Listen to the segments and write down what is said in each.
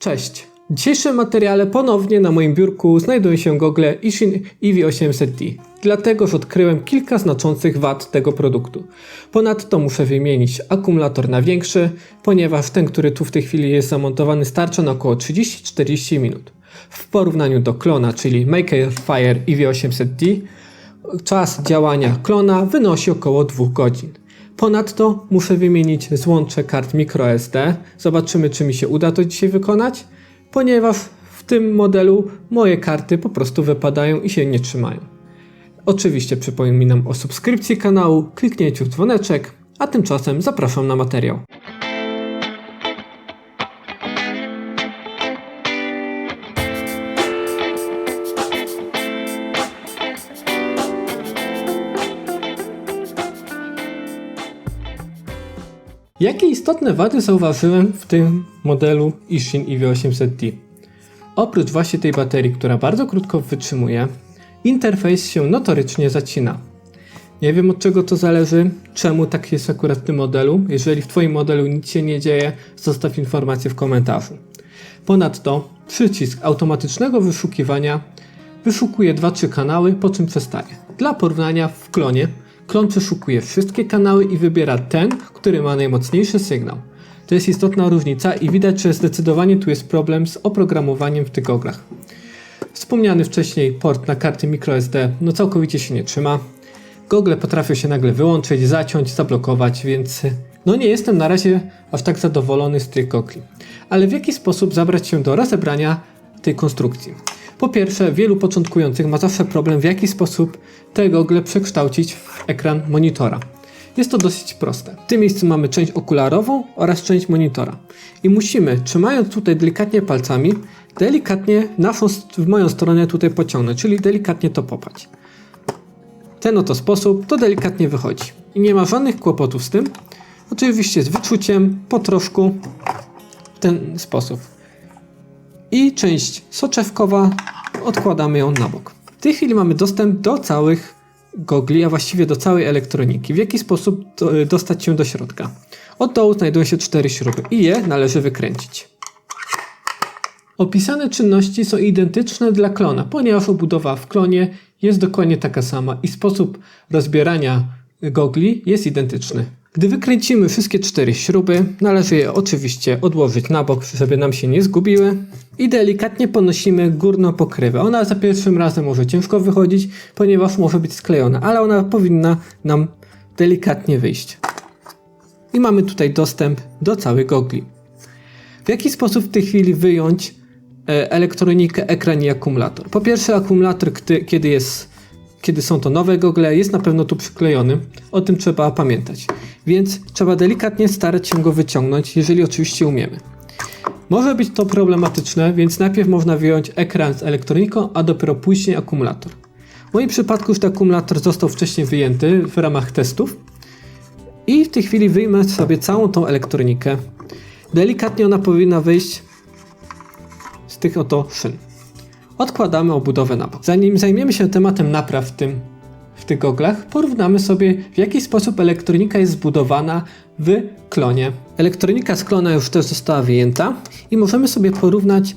Cześć! W dzisiejszym materiale ponownie na moim biurku znajdują się gogle Ishin EV800D, dlatego że odkryłem kilka znaczących wad tego produktu. Ponadto muszę wymienić akumulator na większy, ponieważ ten, który tu w tej chwili jest zamontowany starcza na około 30-40 minut. W porównaniu do klona, czyli Maker Fire EV800D, czas działania klona wynosi około 2 godzin. Ponadto muszę wymienić złącze kart microSD. Zobaczymy, czy mi się uda to dzisiaj wykonać, ponieważ w tym modelu moje karty po prostu wypadają i się nie trzymają. Oczywiście przypominam o subskrypcji kanału, kliknięciu w dzwoneczek, a tymczasem zapraszam na materiał. Jakie istotne wady zauważyłem w tym modelu Ishin EV800D? Oprócz właśnie tej baterii, która bardzo krótko wytrzymuje, interfejs się notorycznie zacina. Nie wiem od czego to zależy, czemu tak jest akurat w tym modelu. Jeżeli w Twoim modelu nic się nie dzieje, zostaw informację w komentarzu. Ponadto przycisk automatycznego wyszukiwania wyszukuje 2-3 kanały, po czym przestaje. Dla porównania w klonie, klon przeszukuje wszystkie kanały i wybiera ten, który ma najmocniejszy sygnał. To jest istotna różnica i widać, że zdecydowanie tu jest problem z oprogramowaniem w tych goglach. Wspomniany wcześniej port na karty microSD no całkowicie się nie trzyma. Gogle potrafią się nagle wyłączyć, zaciąć, zablokować, więc no nie jestem na razie aż tak zadowolony z tych gogli. Ale w jaki sposób zabrać się do rozebrania tej konstrukcji? Po pierwsze, wielu początkujących ma zawsze problem w jaki sposób te gogle przekształcić w ekran monitora. Jest to dosyć proste. W tym miejscu mamy część okularową oraz część monitora. I musimy, trzymając tutaj delikatnie palcami, delikatnie naszą, w moją stronę tutaj pociągnąć, czyli delikatnie to popać. Ten oto sposób to delikatnie wychodzi. I nie ma żadnych kłopotów z tym. Oczywiście z wyczuciem, po troszku, w ten sposób. I część soczewkowa, odkładamy ją na bok. W tej chwili mamy dostęp do całych gogli, a właściwie do całej elektroniki. W jaki sposób do, dostać się do środka? Od dołu znajdują się cztery śruby i je należy wykręcić. Opisane czynności są identyczne dla klona, ponieważ obudowa w klonie jest dokładnie taka sama i sposób rozbierania gogli jest identyczny. Gdy wykręcimy wszystkie cztery śruby, należy je oczywiście odłożyć na bok, żeby nam się nie zgubiły i delikatnie ponosimy górną pokrywę. Ona za pierwszym razem może ciężko wychodzić, ponieważ może być sklejona, ale ona powinna nam delikatnie wyjść. I mamy tutaj dostęp do całych gogli. W jaki sposób w tej chwili wyjąć e, elektronikę, ekran i akumulator? Po pierwsze akumulator, kiedy jest kiedy są to nowe gogle, jest na pewno tu przyklejony. O tym trzeba pamiętać. Więc trzeba delikatnie starać się go wyciągnąć, jeżeli oczywiście umiemy. Może być to problematyczne, więc najpierw można wyjąć ekran z elektroniką, a dopiero później akumulator. W moim przypadku już ten akumulator został wcześniej wyjęty w ramach testów. I w tej chwili wyjmę sobie całą tą elektronikę. Delikatnie ona powinna wyjść z tych oto szyn odkładamy obudowę na bok. Zanim zajmiemy się tematem napraw w tym w tych goglach, porównamy sobie w jaki sposób elektronika jest zbudowana w klonie. Elektronika z klona już też została wyjęta i możemy sobie porównać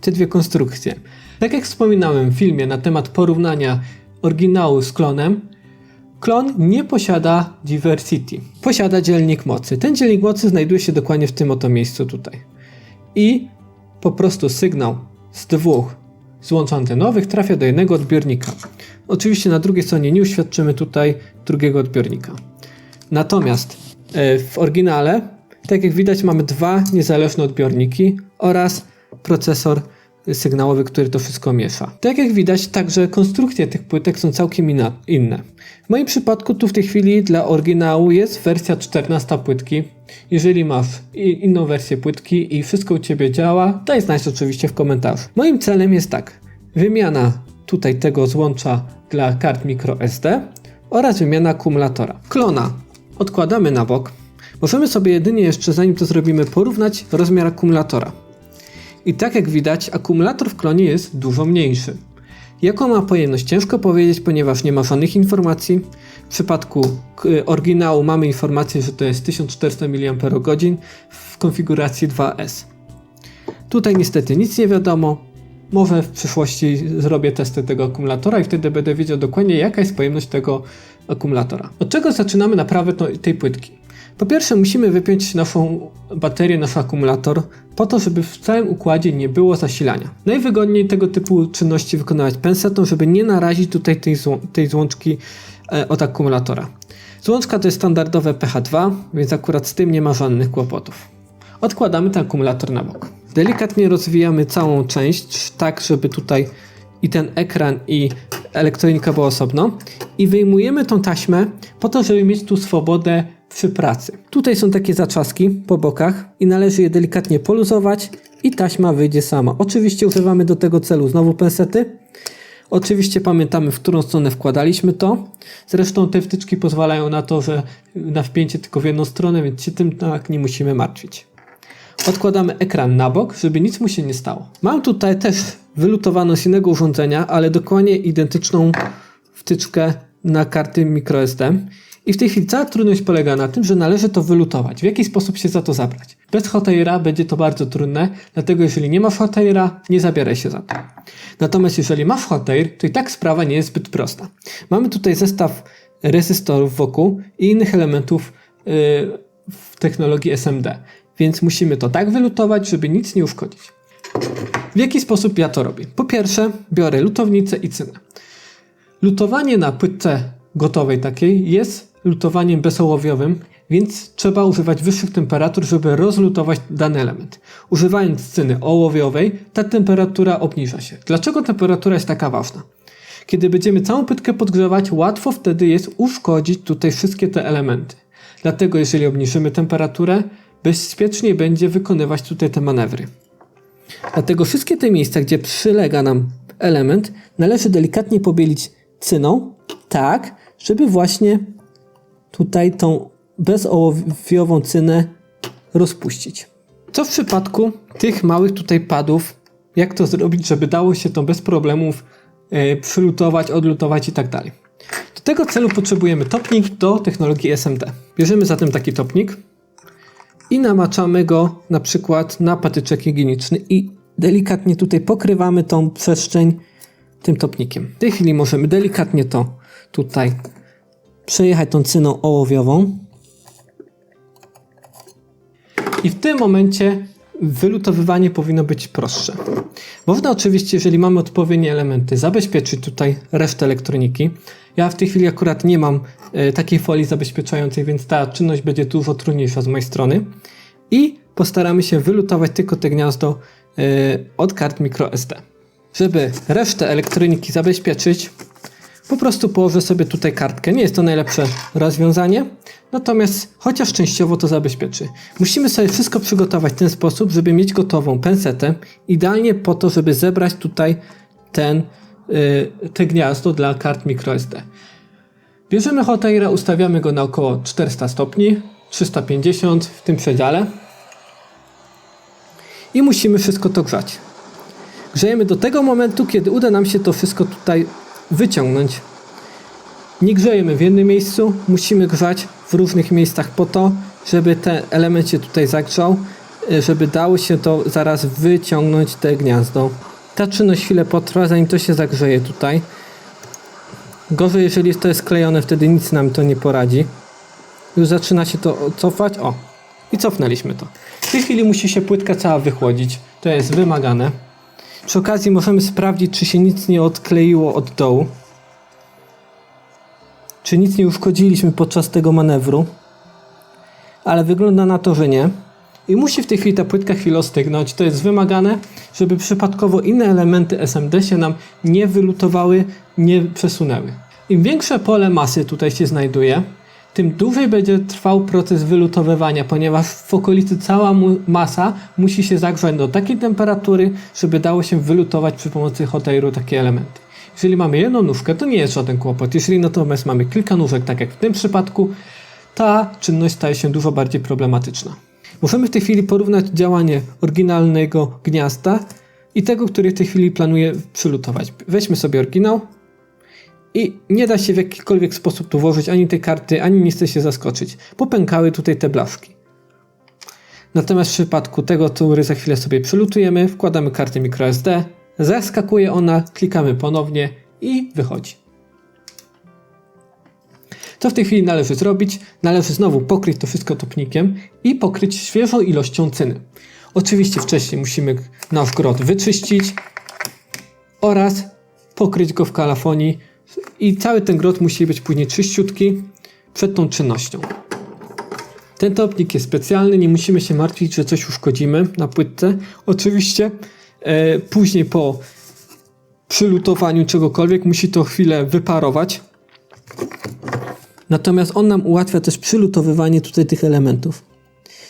te dwie konstrukcje. Tak jak wspominałem w filmie na temat porównania oryginału z klonem, klon nie posiada diversity. Posiada dzielnik mocy. Ten dzielnik mocy znajduje się dokładnie w tym oto miejscu tutaj. I po prostu sygnał z dwóch złącz antenowych trafia do jednego odbiornika. Oczywiście na drugiej stronie nie uświadczymy tutaj drugiego odbiornika. Natomiast e, w oryginale, tak jak widać, mamy dwa niezależne odbiorniki oraz procesor sygnałowy, który to wszystko miesza. Tak jak widać, także konstrukcje tych płytek są całkiem inne. W moim przypadku tu w tej chwili dla oryginału jest wersja 14 płytki. Jeżeli masz inną wersję płytki i wszystko u Ciebie działa, daj znać oczywiście w komentarzu. Moim celem jest tak, wymiana tutaj tego złącza dla kart microSD oraz wymiana akumulatora. Klona odkładamy na bok. Możemy sobie jedynie jeszcze, zanim to zrobimy, porównać rozmiar akumulatora. I tak jak widać, akumulator w klonie jest dużo mniejszy. Jaką ma pojemność? Ciężko powiedzieć, ponieważ nie ma żadnych informacji. W przypadku oryginału mamy informację, że to jest 1400 mAh w konfiguracji 2S. Tutaj niestety nic nie wiadomo. Może w przyszłości zrobię testy tego akumulatora i wtedy będę wiedział dokładnie jaka jest pojemność tego akumulatora. Od czego zaczynamy naprawę tej płytki? Po pierwsze musimy wypiąć naszą baterię, nasz akumulator po to, żeby w całym układzie nie było zasilania. Najwygodniej tego typu czynności wykonywać pensetą, żeby nie narazić tutaj tej, tej złączki e, od akumulatora. Złączka to jest standardowe pH2, więc akurat z tym nie ma żadnych kłopotów. Odkładamy ten akumulator na bok. Delikatnie rozwijamy całą część, tak żeby tutaj i ten ekran i elektronika była osobno i wyjmujemy tą taśmę po to, żeby mieć tu swobodę przy pracy. Tutaj są takie zaczaski po bokach i należy je delikatnie poluzować i taśma wyjdzie sama. Oczywiście używamy do tego celu znowu pensety. Oczywiście pamiętamy, w którą stronę wkładaliśmy to. Zresztą te wtyczki pozwalają na to, że na wpięcie tylko w jedną stronę, więc się tym tak nie musimy martwić. Odkładamy ekran na bok, żeby nic mu się nie stało. Mam tutaj też wylutowaną z innego urządzenia, ale dokładnie identyczną wtyczkę na karty microSD. I w tej chwili cała trudność polega na tym, że należy to wylutować. W jaki sposób się za to zabrać? Bez hotaira będzie to bardzo trudne, dlatego jeżeli nie masz hotaira, nie zabieraj się za to. Natomiast jeżeli masz hotair, to i tak sprawa nie jest zbyt prosta. Mamy tutaj zestaw rezystorów wokół i innych elementów yy, w technologii SMD. Więc musimy to tak wylutować, żeby nic nie uszkodzić. W jaki sposób ja to robię? Po pierwsze, biorę lutownicę i cynę. Lutowanie na płytce gotowej takiej jest lutowaniem bezołowiowym, więc trzeba używać wyższych temperatur, żeby rozlutować dany element. Używając cyny ołowiowej, ta temperatura obniża się. Dlaczego temperatura jest taka ważna? Kiedy będziemy całą płytkę podgrzewać, łatwo wtedy jest uszkodzić tutaj wszystkie te elementy. Dlatego jeżeli obniżymy temperaturę, bezpieczniej będzie wykonywać tutaj te manewry. Dlatego wszystkie te miejsca, gdzie przylega nam element, należy delikatnie pobielić cyną, tak, żeby właśnie tutaj tą bezołowiową cynę rozpuścić. Co w przypadku tych małych tutaj padów, jak to zrobić, żeby dało się to bez problemów yy, przylutować, odlutować i tak dalej. Do tego celu potrzebujemy topnik do technologii SMD. Bierzemy zatem taki topnik i namaczamy go na przykład na patyczek higieniczny i delikatnie tutaj pokrywamy tą przestrzeń tym topnikiem. W tej chwili możemy delikatnie to tutaj przejechać tą cyną ołowiową i w tym momencie wylutowywanie powinno być prostsze. Można oczywiście, jeżeli mamy odpowiednie elementy, zabezpieczyć tutaj resztę elektroniki. Ja w tej chwili akurat nie mam e, takiej folii zabezpieczającej, więc ta czynność będzie dużo trudniejsza z mojej strony. I postaramy się wylutować tylko te gniazdo e, od kart microSD. Żeby resztę elektroniki zabezpieczyć, po prostu położę sobie tutaj kartkę. Nie jest to najlepsze rozwiązanie, natomiast chociaż częściowo to zabezpieczy. Musimy sobie wszystko przygotować w ten sposób, żeby mieć gotową pensetę, idealnie po to, żeby zebrać tutaj ten, yy, te gniazdo dla kart microSD. Bierzemy Hotaira, ustawiamy go na około 400 stopni, 350 w tym przedziale i musimy wszystko to grzać. Grzejemy do tego momentu, kiedy uda nam się to wszystko tutaj wyciągnąć. Nie grzejemy w jednym miejscu, musimy grzać w różnych miejscach po to, żeby ten element się tutaj zagrzał, y, żeby dało się to zaraz wyciągnąć te gniazdo. Ta czynność chwilę potrwa, zanim to się zagrzeje tutaj. Gorzej, jeżeli to jest klejone, wtedy nic nam to nie poradzi. Już zaczyna się to cofać. O, i cofnęliśmy to. W tej chwili musi się płytka cała wychłodzić. To jest wymagane. Przy okazji możemy sprawdzić, czy się nic nie odkleiło od dołu. Czy nic nie uszkodziliśmy podczas tego manewru. Ale wygląda na to, że nie. I musi w tej chwili ta płytka chwilę ostygnąć. To jest wymagane, żeby przypadkowo inne elementy SMD się nam nie wylutowały, nie przesunęły. Im większe pole masy tutaj się znajduje, tym dłużej będzie trwał proces wylutowywania, ponieważ w okolicy cała mu masa musi się zagrzać do takiej temperatury, żeby dało się wylutować przy pomocy hotairu takie elementy. Jeżeli mamy jedną nóżkę, to nie jest żaden kłopot. Jeżeli natomiast mamy kilka nóżek, tak jak w tym przypadku, ta czynność staje się dużo bardziej problematyczna. Możemy w tej chwili porównać działanie oryginalnego gniazda i tego, który w tej chwili planuję przylutować. Weźmy sobie oryginał, i nie da się w jakikolwiek sposób tu włożyć ani tej karty, ani nie chce się zaskoczyć. Popękały tutaj te blaszki. Natomiast w przypadku tego, który za chwilę sobie przylutujemy, wkładamy kartę microSD, zaskakuje ona, klikamy ponownie i wychodzi. Co w tej chwili należy zrobić? Należy znowu pokryć to wszystko topnikiem i pokryć świeżą ilością cyny. Oczywiście wcześniej musimy nasz grot wyczyścić oraz pokryć go w kalafonii i cały ten grot musi być później czyściutki przed tą czynnością. Ten topnik jest specjalny, nie musimy się martwić, że coś uszkodzimy na płytce. Oczywiście e, później po przylutowaniu czegokolwiek musi to chwilę wyparować. Natomiast on nam ułatwia też przylutowywanie tutaj tych elementów.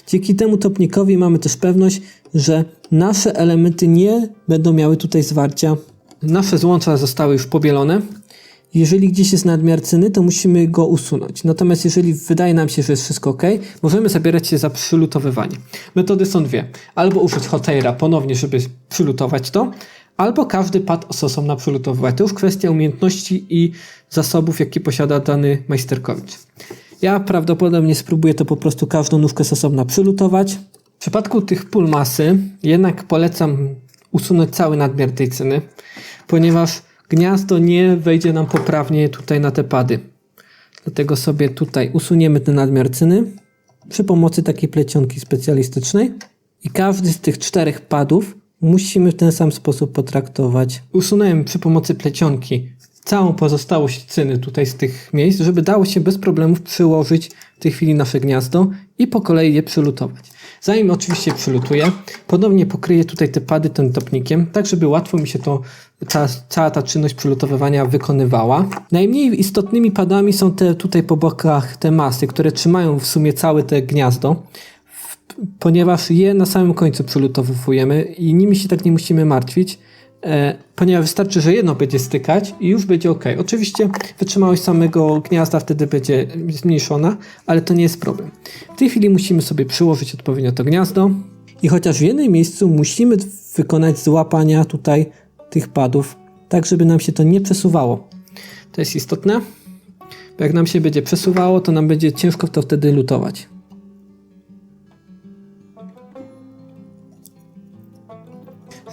Dzięki temu topnikowi mamy też pewność, że nasze elementy nie będą miały tutaj zwarcia. Nasze złącza zostały już pobielone. Jeżeli gdzieś jest nadmiar cyny, to musimy go usunąć. Natomiast jeżeli wydaje nam się, że jest wszystko ok, możemy zabierać się za przylutowywanie. Metody są dwie. Albo użyć hotera ponownie, żeby przylutować to, albo każdy pad osobno przylutowywać. To już kwestia umiejętności i zasobów, jakie posiada dany majsterkowicz. Ja prawdopodobnie spróbuję to po prostu każdą nóżkę z osobna przylutować. W przypadku tych pól masy jednak polecam usunąć cały nadmiar tej cyny, ponieważ gniazdo nie wejdzie nam poprawnie tutaj na te pady. Dlatego sobie tutaj usuniemy ten nadmiar cyny przy pomocy takiej plecionki specjalistycznej i każdy z tych czterech padów musimy w ten sam sposób potraktować. Usunąłem przy pomocy plecionki całą pozostałość cyny tutaj z tych miejsc, żeby dało się bez problemów przyłożyć w tej chwili nasze gniazdo i po kolei je przylutować. Zanim oczywiście przylutuję, ponownie pokryję tutaj te pady tym topnikiem, tak żeby łatwo mi się to ta, cała ta czynność przylutowywania wykonywała. Najmniej istotnymi padami są te tutaj po bokach te masy, które trzymają w sumie całe te gniazdo, ponieważ je na samym końcu przylutowujemy i nimi się tak nie musimy martwić. E, ponieważ wystarczy, że jedno będzie stykać i już będzie ok. Oczywiście wytrzymałość samego gniazda wtedy będzie zmniejszona, ale to nie jest problem. W tej chwili musimy sobie przyłożyć odpowiednio to gniazdo i chociaż w jednym miejscu musimy wykonać złapania tutaj tych padów, tak żeby nam się to nie przesuwało. To jest istotne, bo jak nam się będzie przesuwało, to nam będzie ciężko to wtedy lutować.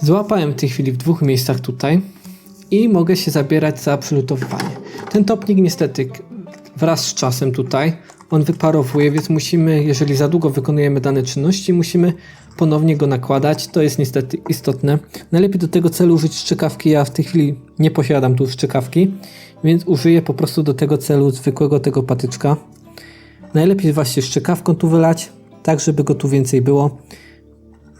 Złapałem w tej chwili w dwóch miejscach tutaj i mogę się zabierać za przylutowywanie. Ten topnik niestety wraz z czasem tutaj on wyparowuje, więc musimy, jeżeli za długo wykonujemy dane czynności, musimy ponownie go nakładać. To jest niestety istotne. Najlepiej do tego celu użyć szczekawki. Ja w tej chwili nie posiadam tu szczekawki, więc użyję po prostu do tego celu zwykłego tego patyczka. Najlepiej właśnie szczekawką tu wylać, tak żeby go tu więcej było.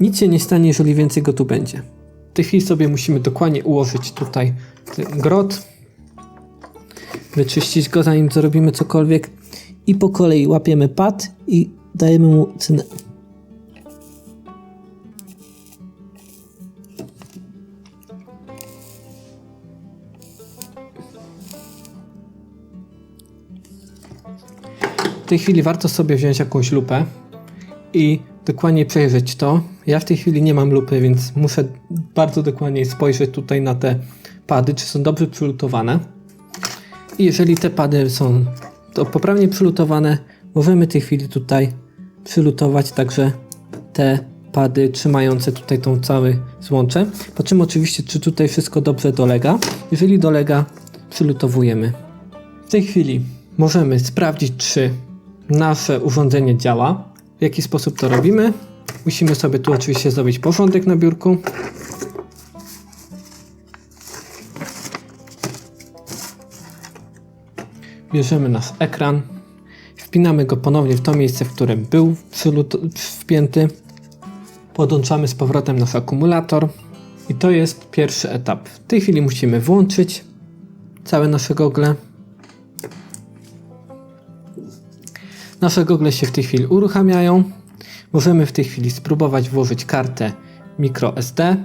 Nic się nie stanie, jeżeli więcej go tu będzie. W tej chwili sobie musimy dokładnie ułożyć tutaj grot, wyczyścić go zanim zrobimy cokolwiek i po kolei łapiemy pad i dajemy mu cynę. W tej chwili warto sobie wziąć jakąś lupę i dokładnie przejrzeć to. Ja w tej chwili nie mam lupy, więc muszę bardzo dokładnie spojrzeć tutaj na te pady, czy są dobrze przylutowane. I jeżeli te pady są to poprawnie przylutowane, możemy w tej chwili tutaj przylutować także te pady trzymające tutaj tą cały złącze. Po czym oczywiście, czy tutaj wszystko dobrze dolega. Jeżeli dolega, przylutowujemy. W tej chwili możemy sprawdzić, czy nasze urządzenie działa. W jaki sposób to robimy? Musimy sobie tu oczywiście zrobić porządek na biurku. Bierzemy nasz ekran, wpinamy go ponownie w to miejsce, w którym był wpięty. Podłączamy z powrotem nasz akumulator i to jest pierwszy etap. W tej chwili musimy włączyć całe nasze gogle. Nasze gogle się w tej chwili uruchamiają. Możemy w tej chwili spróbować włożyć kartę microSD.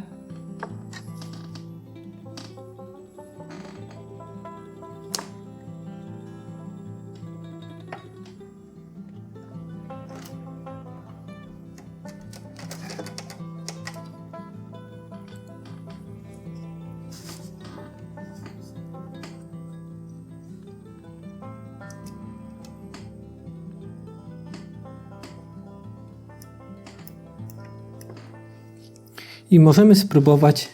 I możemy spróbować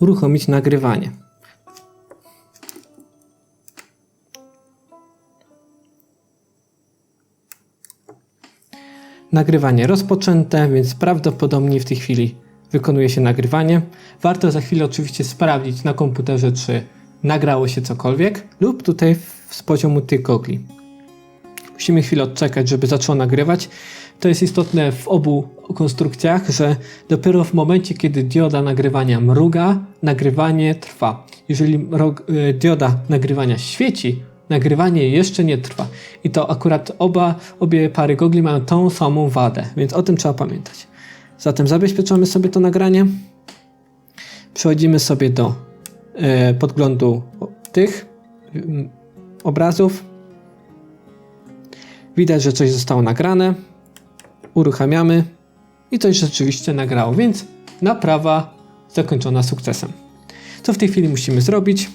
uruchomić nagrywanie. Nagrywanie rozpoczęte, więc prawdopodobnie w tej chwili wykonuje się nagrywanie. Warto za chwilę oczywiście sprawdzić na komputerze, czy nagrało się cokolwiek, lub tutaj z poziomu tych gogli. Musimy chwilę odczekać, żeby zaczęło nagrywać. To jest istotne w obu konstrukcjach, że dopiero w momencie, kiedy dioda nagrywania mruga, nagrywanie trwa. Jeżeli y, dioda nagrywania świeci, nagrywanie jeszcze nie trwa. I to akurat oba, obie pary gogli mają tą samą wadę, więc o tym trzeba pamiętać. Zatem zabezpieczamy sobie to nagranie. Przechodzimy sobie do e, podglądu tych mm, obrazów. Widać, że coś zostało nagrane. Uruchamiamy i coś rzeczywiście nagrało, więc naprawa zakończona sukcesem. Co w tej chwili musimy zrobić?